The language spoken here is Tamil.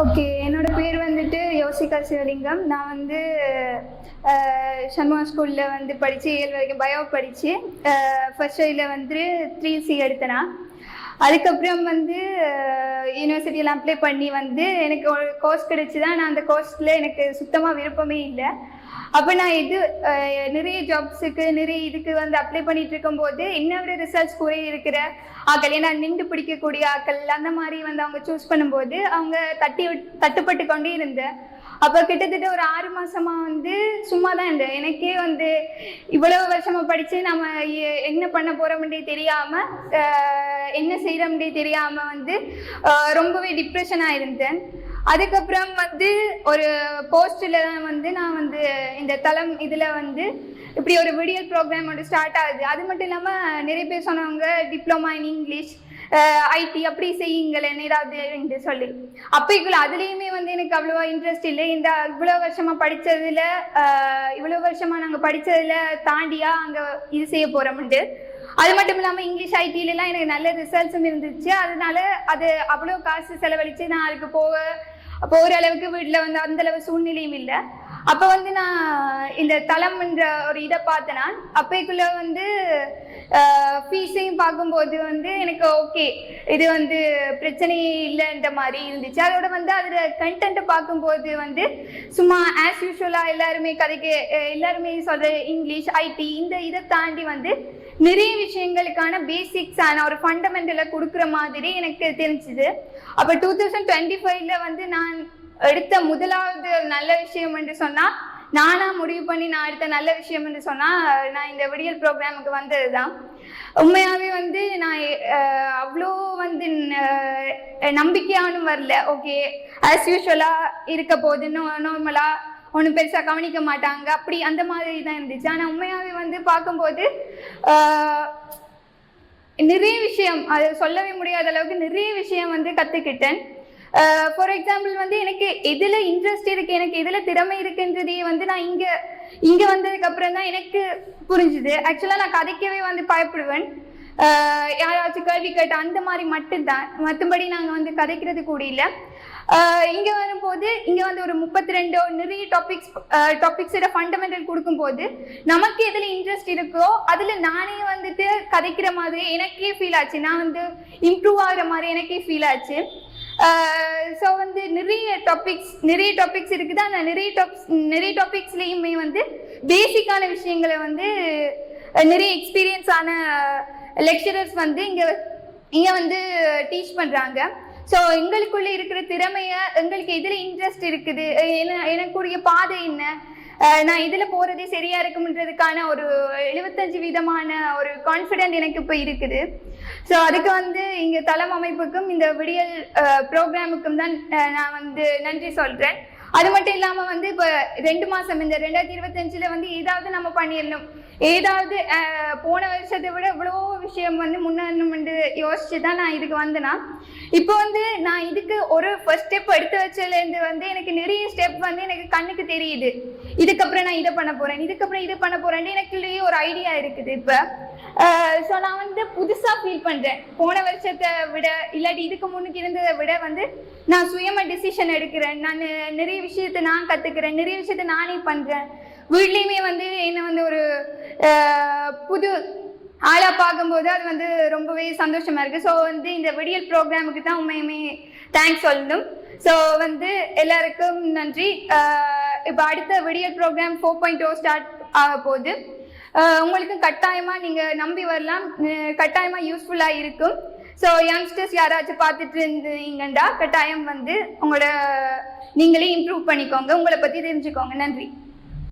ஓகே என்னோட பேர் வந்துட்டு யோசிகா சிவலிங்கம் நான் வந்து சண்முகா ஸ்கூலில் வந்து படித்து ஏழு வரைக்கும் பயோ படித்து ஃபர்ஸ்ட் இயரில் வந்து த்ரீ சி எடுத்தேனா. அதுக்கப்புறம் வந்து யூனிவர்சிட்டியில் அப்ளை பண்ணி வந்து எனக்கு ஒரு கோர்ஸ் கிடச்சி தான் நான் அந்த கோர்ஸில் எனக்கு சுத்தமாக விருப்பமே இல்லை. அப்போ நான் இது நிறைய ஜாப்ஸுக்கு நிறைய இதுக்கு வந்து அப்ளை பண்ணிட்டு இருக்கும்போது என்ன விட ரிசல்ட்ஸ் குறை இருக்கிற ஆக்கள்? ஏன்னா நின்று பிடிக்கக்கூடிய ஆக்கள் அந்த மாதிரி வந்து அவங்க சூஸ் பண்ணும்போது அவங்க தட்டி விட்- தட்டுப்பட்டு கொண்டே இருந்தேன் அப்போ கிட்டத்தட்ட ஒரு ஆறு மாசமா வந்து சும்மா தான் இருந்தேன். எனக்கே வந்து இவ்வளவு வருஷமா படிச்சு நம்ம என்ன பண்ண போறோம்ன்றே தெரியாம என்ன செய்யறோம்ன்றே தெரியாம வந்து ரொம்பவே டிப்ரெஷனாக இருந்தேன். அதுக்கப்புறம் வந்து ஒரு போஸ்டில் தான் வந்து நான் வந்து இந்த தளம் இதில் வந்து இப்படி ஒரு விடியல் ப்ரோக்ராம் வந்து ஸ்டார்ட் ஆகுது. அது மட்டும் இல்லாமல் நிறைய பேர் சொன்னவங்க டிப்ளமா இன் இங்கிலீஷ் ஐடி அப்படி செய்யுங்களேன் ஏதாவது என்று சொல்லி. அப்போக்குள்ள அதுலேயுமே வந்து எனக்கு அவ்வளோவா இன்ட்ரெஸ்ட் இல்லை. இந்த இவ்வளோ வருஷமாக படித்ததில் இவ்வளோ வருஷமாக நாங்கள் படித்ததில் தாண்டியா அங்கே இது செய்ய போகிறோம்ட்டு அது மட்டும் இல்லாமல் இங்கிலீஷ் ஐடிலலாம் எனக்கு நல்ல ரிசல்ட்ஸும் இருந்துச்சு. அதனால அது அவ்வளோ காசு செலவழித்து நான் அதுக்கு போக அப்போ ஓரளவுக்கு வீட்டில் வந்து அந்த அளவு சூழ்நிலையும் இல்லை. அப்போ வந்து நான் இந்த தளம்ன்ற ஒரு இதை பார்த்தேன் நான் அப்போக்குள்ளே வந்து ஃபீஸையும் பார்க்கும்போது வந்து எனக்கு ஓகே இது வந்து பிரச்சனையே இல்லைன்ற மாதிரி இருந்துச்சு. அதோட வந்து அதில் கண்டென்ட்டை பார்க்கும்போது வந்து சும்மா ஆஸ் யூஷுவலாக எல்லாருமே கதைக்கு எல்லாருமே சொல்கிற இங்கிலீஷ் ஐடி இந்த இதை தாண்டி வந்து நிறைய விஷயங்களுக்கான பேசிக்ஸான ஒரு ஃபண்டமெண்டலை கொடுக்குற மாதிரி எனக்கு தெரிஞ்சுது. அப்போ டூ தௌசண்ட் டுவெண்ட்டி ஃபைவ்ல வந்து நான் எடுத்த முதலாவது நல்ல விஷயம் என்று சொன்னால் நானா முடிவு பண்ணி நான் எடுத்த நல்ல விஷயம் என்று சொன்னால் நான் இந்த விடியல் ப்ரோக்ராமுக்கு வந்ததுதான். உண்மையாவே உண்மையாகவே வந்து நான் அவ்வளோ வந்து நம்பிக்கையானும் வரல. ஓகே ஆஸ் யூஷுவலாக இருக்க போது நார்மலாக ஒன்றும் பெருசாக கவனிக்க மாட்டாங்க. அப்படி அந்த மாதிரி தான் இருந்துச்சு. ஆனால் உண்மையாகவே வந்து பார்க்கும்போது நிறைய விஷயம் அது சொல்லவே முடியாத அளவுக்கு நிறைய விஷயம் வந்து கற்றுக்கிட்டேன் ஃபார் எக்ஸாம்பிள் வந்து எனக்கு எதில் இன்ட்ரெஸ்ட் இருக்கு எனக்கு எதில் திறமை இருக்குன்றதையே வந்து நான் இங்கே இங்கே வந்ததுக்கு அப்புறம் தான் எனக்கு புரிஞ்சுது. ஆக்சுவலாக நான் கதைக்கவே வந்து பயப்படுவேன். யாராச்சும் கேள்வி கேட்ட அந்த மாதிரி மட்டும்தான். மற்றபடி நாங்கள் வந்து கதைக்கிறது கூட இல்லை. இங்கே வரும்போது இங்கே வந்து ஒரு முப்பத்தி ரெண்டு நிறைய டாபிக்ஸ் டாபிக்ஸோட ஃபண்டமெண்டல் கொடுக்கும்போது நமக்கு எதில் இன்ட்ரெஸ்ட் இருக்கோ அதில் நானே வந்துட்டு கதைக்கிற மாதிரி எனக்கே ஃபீல் ஆச்சு. நான் வந்து இம்ப்ரூவ் ஆகுற மாதிரி எனக்கே ஃபீல் ஆச்சு. ஸோ வந்து நிறைய டாபிக்ஸ் நிறைய டாபிக்ஸ் இருக்குது? அந்த நிறைய டாப்ஸ் நிறைய டாபிக்ஸ்லேயுமே வந்து பேசிக்கான விஷயங்களை வந்து நிறைய எக்ஸ்பீரியன்ஸ் ஆன லெக்சரர்ஸ் வந்து இங்கே இங்கே வந்து டீச் பண்ணுறாங்க ஸோ எங்களுக்குள்ளே இருக்கிற திறமைய எங்களுக்கு எதில் இன்ட்ரெஸ்ட் இருக்குது? என்ன எனக்குரிய பாதை என்ன? நான் இதில் போகிறதே சரியா இருக்கும்ன்றதுக்கான ஒரு எழுபத்தஞ்சு விதமான ஒரு கான்ஃபிடென்ட் எனக்கு இப்போ இருக்குது. ஸோ அதுக்கு வந்து இங்கே தளம் அமைப்புக்கும் இந்த விடியல் ப்ரோக்ராமுக்கும் தான் நான் வந்து நன்றி சொல்கிறேன் அது மட்டும் இல்லாமல் வந்து இப்போ ரெண்டு மாதம் இந்த ரெண்டாயிரத்தி இருபத்தஞ்சில் வந்து ஏதாவது நம்ம பண்ணிடணும். ஏதாவது போன வருஷத்தை விட இவ்வளோ விஷயம் வந்து முன்னேறணும்னு யோசிச்சு தான் நான் இதுக்கு வந்தேன்னா இப்போ வந்து நான் இதுக்கு ஒரு ஃபர்ஸ்ட் ஸ்டெப் எடுத்து வச்சதுலேருந்து வந்து எனக்கு நிறைய ஸ்டெப் வந்து எனக்கு கண்ணுக்கு தெரியுது. இதுக்கப்புறம் நான் இதை பண்ண போகிறேன் இதுக்கப்புறம் இதை பண்ண போகிறேன்னு எனக்குள்ளேயே ஒரு ஐடியா இருக்குது இப்போ. ஸோ நான் வந்து புதுசாக ஃபீல் பண்ணுறேன் போன வருஷத்தை விட இல்லாட்டி இதுக்கு முன்னுக்கு இருந்ததை விட வந்து நான் சுயமாக டிசிஷன் எடுக்கிறேன். நான் நிறைய விஷயத்தை நான் கற்றுக்கிறேன் நிறைய விஷயத்தை நானே பண்ணுறேன் வீட்லேயுமே வந்து என்னை வந்து ஒரு புது ஆளாக பார்க்கும்போது அது வந்து ரொம்பவே சந்தோஷமாக இருக்குது ஸோ வந்து இந்த விடியல் ப்ரோக்ராமுக்கு தான் உண்மையுமே தேங்க்ஸ் சொல்லணும். ஸோ வந்து எல்லாருக்கும் நன்றி. இப்போ அடுத்த விடியல் program four point O start ஆக போகுது. உங்களுக்கு கட்டாயமாக நீங்கள் நம்பி வரலாம். கட்டாயமாக யூஸ்ஃபுல்லாக இருக்கும். ஸோ யங்ஸ்டர்ஸ் யாராச்சும் பார்த்துட்டு இருந்தீங்கண்டா கட்டாயம் வந்து உங்களோட நீங்களே இம்ப்ரூவ் பண்ணிக்கோங்க. உங்களை பற்றி தெரிஞ்சுக்கோங்க. நன்றி.